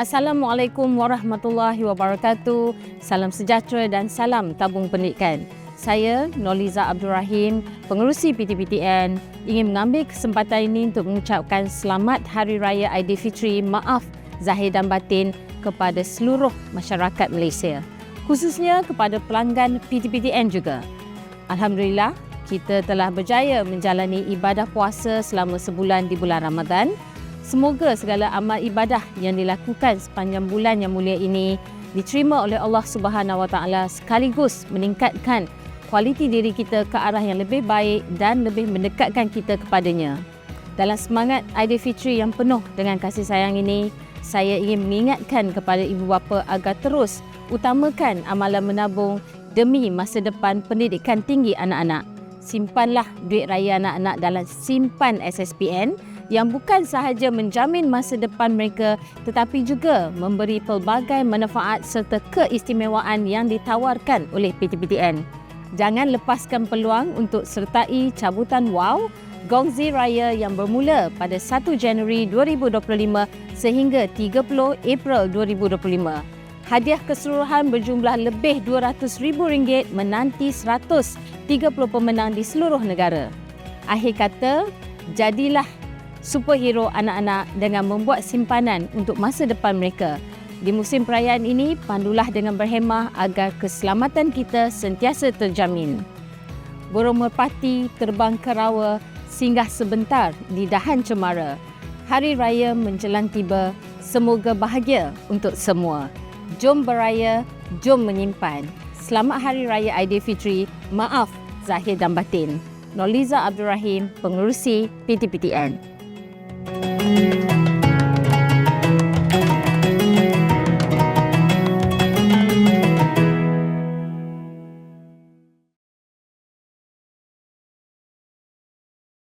Assalamualaikum warahmatullahi wabarakatuh. Salam sejahtera dan salam tabung pendidikan. Saya Noliza Abdul Rahim, pengerusi PTPTN, ingin mengambil kesempatan ini untuk mengucapkan selamat Hari Raya Aidilfitri Maaf Zahir dan Batin kepada seluruh masyarakat Malaysia. Khususnya kepada pelanggan PTPTN juga. Alhamdulillah, kita telah berjaya menjalani ibadah puasa selama sebulan di bulan Ramadan. Semoga segala amal ibadah yang dilakukan sepanjang bulan yang mulia ini diterima oleh Allah Subhanahu Wa Taala sekaligus meningkatkan kualiti diri kita ke arah yang lebih baik dan lebih mendekatkan kita kepadanya. Dalam semangat Aidilfitri yang penuh dengan kasih sayang ini, saya ingin mengingatkan kepada ibu bapa agar terus utamakan amalan menabung demi masa depan pendidikan tinggi anak-anak. Simpanlah duit raya anak-anak dalam simpan SSPN yang bukan sahaja menjamin masa depan mereka tetapi juga memberi pelbagai manfaat serta keistimewaan yang ditawarkan oleh PTPTN. Jangan lepaskan peluang untuk sertai cabutan WOW Gongzi Raya yang bermula pada 1 Januari 2025 sehingga 30 April 2025. Hadiah keseluruhan berjumlah lebih RM200,000 menanti 130 pemenang di seluruh negara. Akhir kata, jadilah superhero anak-anak dengan membuat simpanan untuk masa depan mereka. Di musim perayaan ini, pandulah dengan berhemah agar keselamatan kita sentiasa terjamin. Burung merpati terbang ke rawa singgah sebentar di dahan cemara. Hari Raya menjelang tiba, semoga bahagia untuk semua. Jom beraya, jom menyimpan. Selamat Hari Raya Aidilfitri. Maaf zahir dan batin. Noliza Abdul Rahim, pengerusi PTPTN. Thank you.